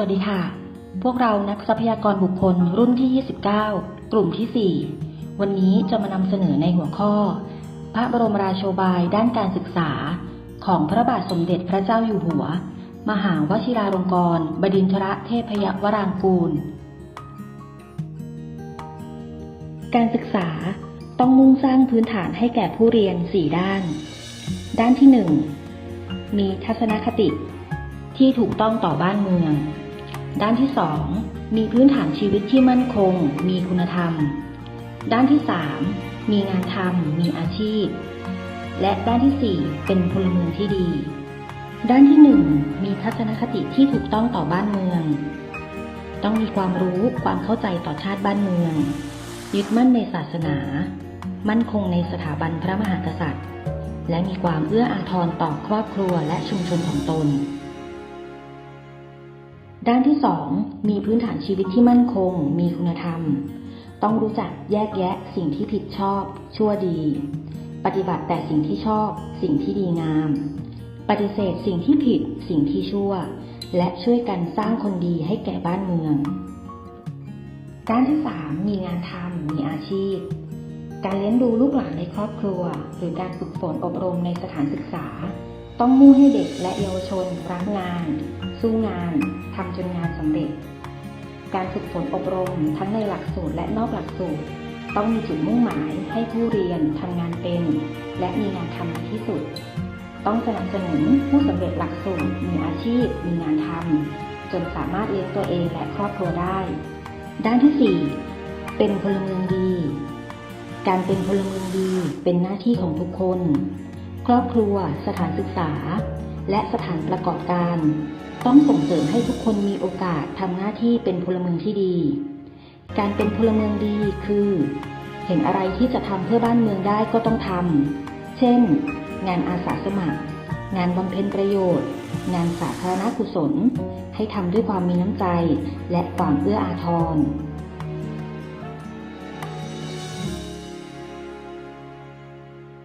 สวัสดีค่ะ พวกเรานักทรัพยากรบุคคลรุ่นที่ 29 กลุ่มที่ 4 วันนี้จะมานำเสนอในหัวข้อ พระบรมราโชบายด้านการศึกษา ของพระบาทสมเด็จพระเจ้าอยู่หัว มหาวชิราลงกรณบดินทรเทพยวรางกูล การศึกษาต้องมุ่งสร้างพื้นฐานให้แก่ผู้เรียน 4 ด้าน ด้านที่ 1 มีทัศนคติที่ถูกต้องต่อบ้านเมือง ด้านที่ 2 มีพื้นฐานชีวิตที่มั่นคง มีคุณธรรม ด้านที่ 3 มีงานทำมีอาชีพ และด้านที่ 4 เป็นพลเมืองที่ดี ด้านที่ 1 มีทัศนคติที่ถูกต้องต่อบ้านเมือง ต้องมีความรู้ความเข้าใจต่อชาติบ้านเมือง ยึดมั่นในศาสนา มั่นคงในสถาบันพระมหากษัตริย์ และมีความเอื้ออาทรต่อครอบครัวและชุมชนของตน ด้านที่ 2 มีพื้นฐานชีวิตที่มั่นคง มีคุณธรรม ต้องรู้จักแยกแยะสิ่งที่ผิดชอบ ชั่วดี ปฏิบัติแต่สิ่งที่ชอบ สิ่งที่ดีงาม ปฏิเสธสิ่งที่ผิด สิ่งที่ชั่ว และช่วยกันสร้างคนดีให้แก่บ้านเมือง ด้านที่ 3 มีงานทำมีอาชีพ การเลี้ยงดูลูกหลานในครอบครัว หรือการฝึกฝนอบรมในสถานศึกษา ต้องมุ่งให้เด็กและเยาวชนรักงาน สู้งานทำจนงานสำเร็จ การฝึกฝนอบรมทั้งในหลักสูตรและนอกหลักสูตร ต้องมีจุดมุ่งหมายให้ผู้เรียนทำงานเป็น และมีงานทำในที่สุด ต้องสนับสนุนผู้สำเร็จหลักสูตรมีอาชีพ มีงานทำจนสามารถเลี้ยงตัวเองและครอบครัวได้ ด้านที่ 4 เป็นพลเมืองดี การเป็นพลเมืองดีเป็นหน้าที่ของทุกคน ครอบครัว สถานศึกษา และสถานประกอบการ ต้องส่งเสริมให้ทุกคนมีโอกาสทำหน้าที่เป็นพลเมืองที่ดี การเป็นพลเมืองดีคือ เห็นอะไรที่จะทำเพื่อบ้านเมืองได้ก็ต้องทำ เช่น งานอาสาสมัคร งานบำเพ็ญประโยชน์ งานสาธารณกุศล ให้ทำด้วยความมีน้ำใจ และความเอื้ออาทร